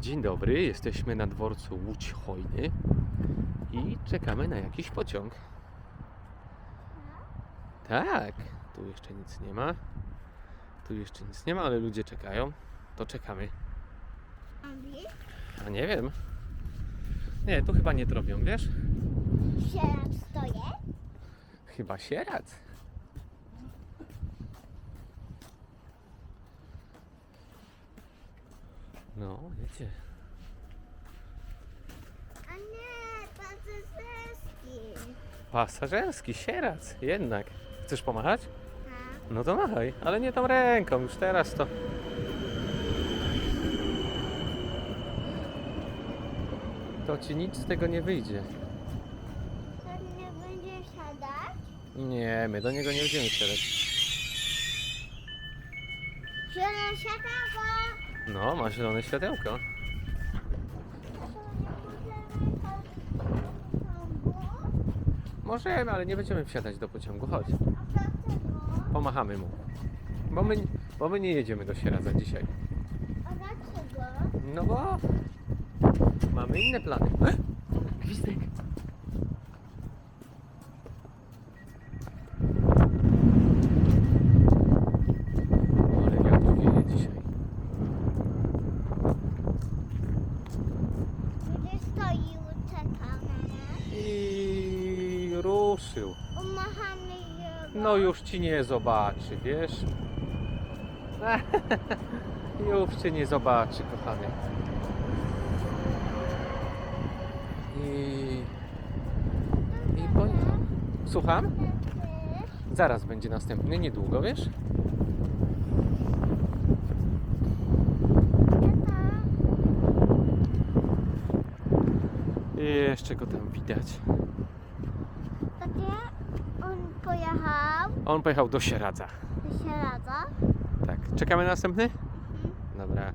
Dzień dobry, jesteśmy na dworcu Łódź Hojny i czekamy na jakiś pociąg. Tak, tu jeszcze nic nie ma. Tu jeszcze nic nie ma, ale ludzie czekają. To czekamy. A nie wiem. Nie, tu chyba nie trobią, wiesz? się raz stoję. Chyba sieradz. No, wiecie. A nie, pasażerski. Pasażerski, sierac, jednak. Chcesz pomachać? Tak. No to machaj, ale nie tą ręką, już teraz to. To ci nic z tego nie wyjdzie. To nie będzie siadać? Nie, my do niego nie będziemy siadać. Zielona siatawka. No, ma zielone światełko. Możemy ale nie będziemy wsiadać do pociągu. Chodź, pomachamy mu. Bo my, bo my nie jedziemy do Sieradza dzisiaj. A dlaczego? No bo mamy inne plany. Gwizdek. Ale wiatr wieje dzisiaj. Będzie stoił, czekał na nas. I ruszył. Umachamy jego. No już ci nie zobaczy, wiesz? już cię nie zobaczy, kochany. I... I pojechał. Słucham? Zaraz będzie następny, niedługo, wiesz? I jeszcze go tam widać. Gdzie on pojechał? On pojechał do Sieradza. Do Sieradza. Tak. Czekamy na następny? Dobra.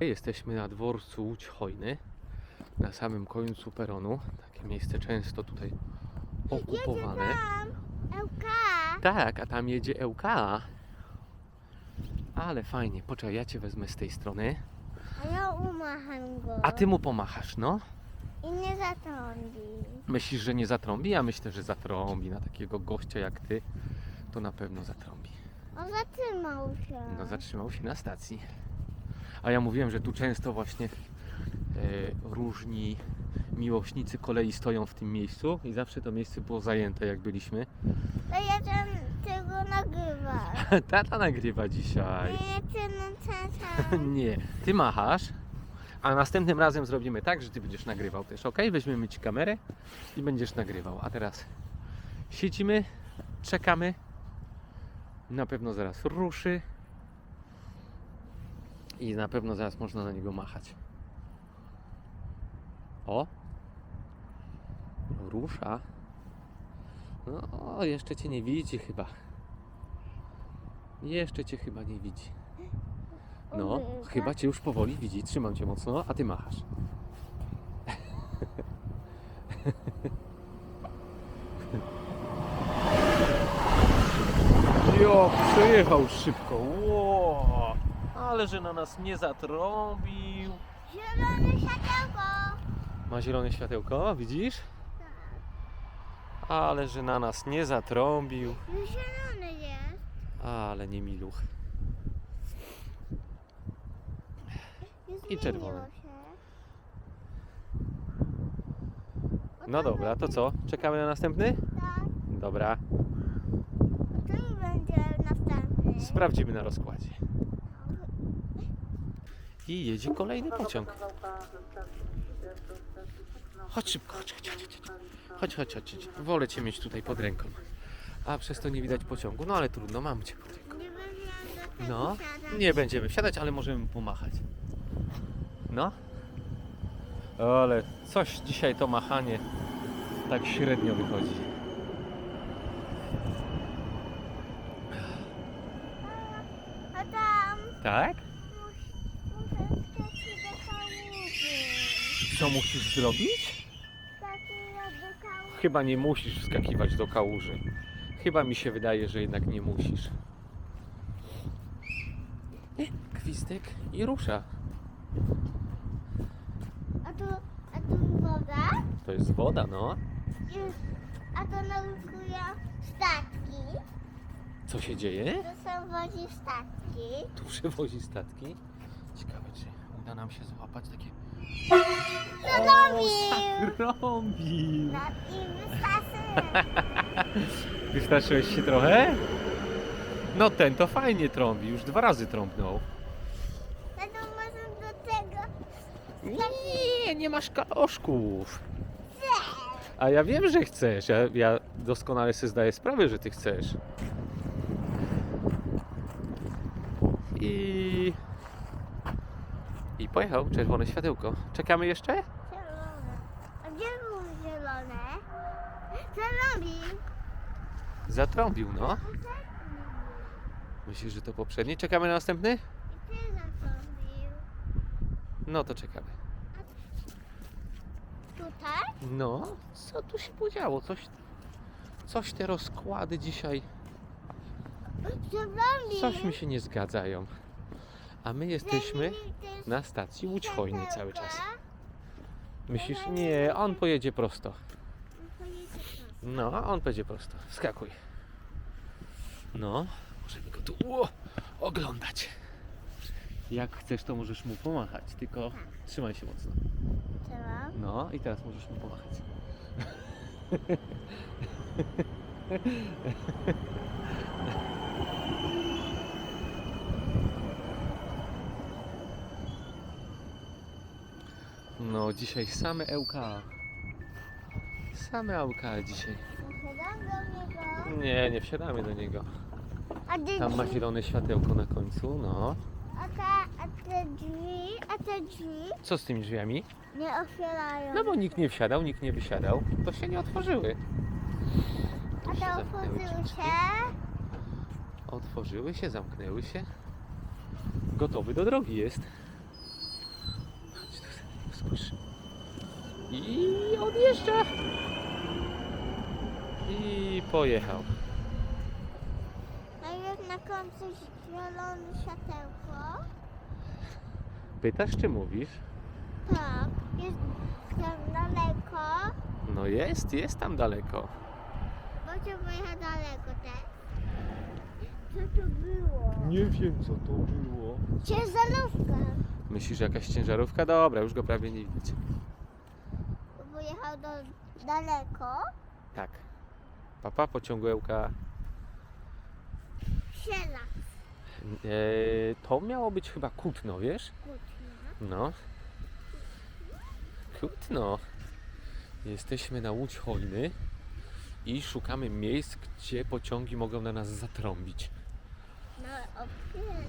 Jesteśmy na dworcu Łódź Hojny. Na samym końcu peronu. Takie miejsce często tutaj okupowane. Jedzie tam. LK. Tak, a tam jedzie ŁK. Ale fajnie. Poczekaj, ja cię wezmę z tej strony. A ja umacham go. A ty mu pomachasz, no? I nie zatrąbi. Myślisz, że nie zatrąbi? Ja myślę, że zatrąbi. Na takiego gościa jak ty, to na pewno zatrąbi. On zatrzymał się. No zatrzymał się na stacji. A ja mówiłem, że tu często właśnie e, różni miłośnicy kolei stoją w tym miejscu i zawsze to miejsce było zajęte jak byliśmy. To ja tam tego nagrywa. Tata nagrywa dzisiaj. Nie chcę no tata. Nie, ty machasz, a następnym razem zrobimy tak, że ty będziesz nagrywał też, ok? Weźmiemy ci kamerę i będziesz nagrywał. A teraz siedzimy, czekamy. Na pewno zaraz ruszy. I na pewno zaraz można na niego machać. O! Rusza. No, jeszcze cię nie widzi chyba. Jeszcze cię chyba nie widzi. No, Ubywa. chyba cię już powoli widzi. Trzymam cię mocno, a ty machasz. Jo, przejechał szybko. Ło, ale że na nas nie zatrąbił. Zielone światełko. Ma zielone światełko, widzisz? Ale że na nas nie zatrąbił. Zielony jest. Ale nie miluch. I. O, No to dobra, to będzie- co? Czekamy na następny? Tak. Dobra, To i będzie następny. sprawdzimy na rozkładzie. I jedzie kolejny pociąg. Chodź szybko, chodź, chodź, chodź, chodź. Chodź, chodź, chodź, chodź. Wolę cię mieć tutaj pod ręką. A przez to nie widać pociągu. No ale trudno, mam cię pod ręką. Nie będziemy do tego No, siadać. nie będziemy wsiadać, ale możemy pomachać. No. Ale coś dzisiaj to machanie tak średnio wychodzi. A tam Tak? mus- muszę skoczyć do kałuży. Co musisz zrobić? Skakuję do kałuży. Chyba nie musisz wskakiwać do kałuży. Chyba mi się wydaje, że jednak nie musisz. Nie, gwizdek i rusza. Tu, a tu woda? To jest woda, no. Jest, a to nurkują statki. Co się dzieje? To są wozi statki. Tu przewozi statki. Ciekawe, czy uda nam się złapać takie... Zarąbił! Zarąbił! Nad. Wystraszyłeś się trochę? No ten to fajnie trąbi, już dwa razy trąbnął. Tato, może do tego Nie, nie masz kaloszków. A ja wiem, że chcesz. Ja, ja doskonale sobie zdaję sprawę, że ty chcesz. I... I pojechał czerwone światełko. Czekamy jeszcze? zielone. A gdzie było zielone? Zatrąbił, no. Myślisz, że to poprzedni? Czekamy na następny? No to czekamy. Tutaj? No, co tu się podziało? Coś, coś te rozkłady dzisiaj, coś mi się nie zgadzają. A my jesteśmy na stacji Łódź Hojny cały czas. Myślisz, nie, on pojedzie prosto. No, on pojedzie prosto. Wskakuj. No, możemy go tu o, oglądać. Jak chcesz, to możesz mu pomachać, tylko trzymaj się mocno. Trzeba. No i teraz możesz mu pomachać. No, dzisiaj same LK. Same LK dzisiaj. Do niego. Nie, nie wsiadamy do niego. A Tam ma zielone światełko na końcu, no. A te, a drzwi, a te drzwi Co z tymi drzwiami? nie otwierają. No bo nikt nie wsiadał, nikt nie wysiadał, to się nie otworzyły. A te zamknęły otworzyły się. Otworzyły się, zamknęły się. Gotowy do drogi jest. Chodź tu spójrz. I odjeżdża. I pojechał. Najpierw na końcu zielone światełko. Pytasz czy mówisz? Tak, jest tam daleko. No jest, jest tam daleko. Może pojechać daleko też. Co to było? Nie wiem co to było. Ciężarówka. Myślisz, że jakaś ciężarówka? Dobra, już go prawie nie widać. Pojechał do daleko. Tak. Papa pociągłełka. Siela. E, to miało być chyba kutno, wiesz? No. Kutno. Jesteśmy na Łódź Hojny i szukamy miejsc, gdzie pociągi mogą na nas zatrąbić.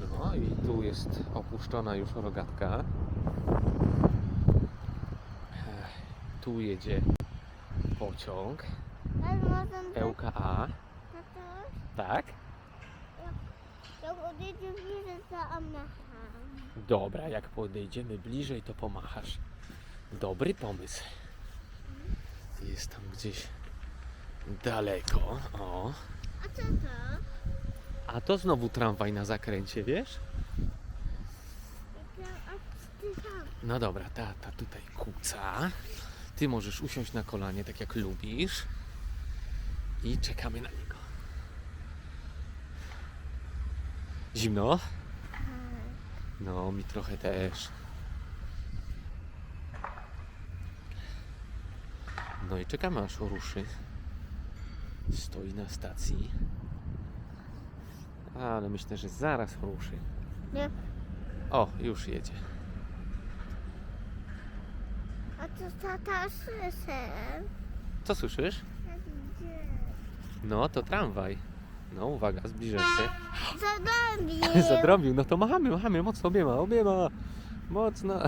No i tu jest opuszczona już rogatka. Tu jedzie pociąg LKA. Tak? jak odejdzie bliżej. Dobra, jak podejdziemy bliżej, to pomachasz. Dobry pomysł. Jest tam gdzieś daleko. O. A co to? A to znowu tramwaj na zakręcie, wiesz? No dobra, tata tutaj kuca. Ty możesz usiąść na kolanie, tak jak lubisz. I czekamy na niego. Zimno? No, mi trochę też. No i czekamy aż ruszy. Stoi na stacji. Ale myślę, że zaraz ruszy. Nie. O, już jedzie. A co tata słyszę? Co słyszysz? No, to tramwaj. No, uwaga, zbliżaj się. Zadąbił. Zadrobił, no to machamy, machamy, mocno obiema, obiema. Mocno.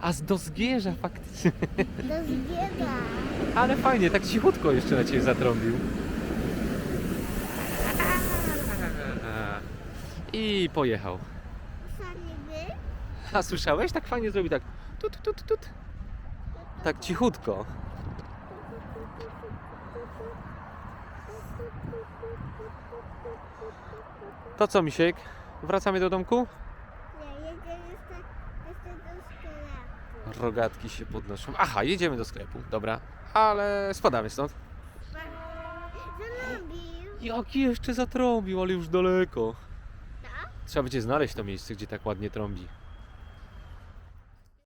A z do zgierza faktycznie. Do zbiega. Ale fajnie, tak cichutko jeszcze na ciebie zatrąbił. I pojechał. A słyszałeś? Tak fajnie zrobił, tak tut, tut, tut. Tak cichutko. To co, Misiek? Wracamy do domku? Nie, jedziemy jeszcze, jeszcze do sklepu. Rogatki się podnoszą. Aha, jedziemy do sklepu, dobra. Ale spadamy stąd. Zrobił. Jaki jeszcze zatrąbił, ale już daleko. No. Trzeba będzie znaleźć to miejsce, gdzie tak ładnie trąbi.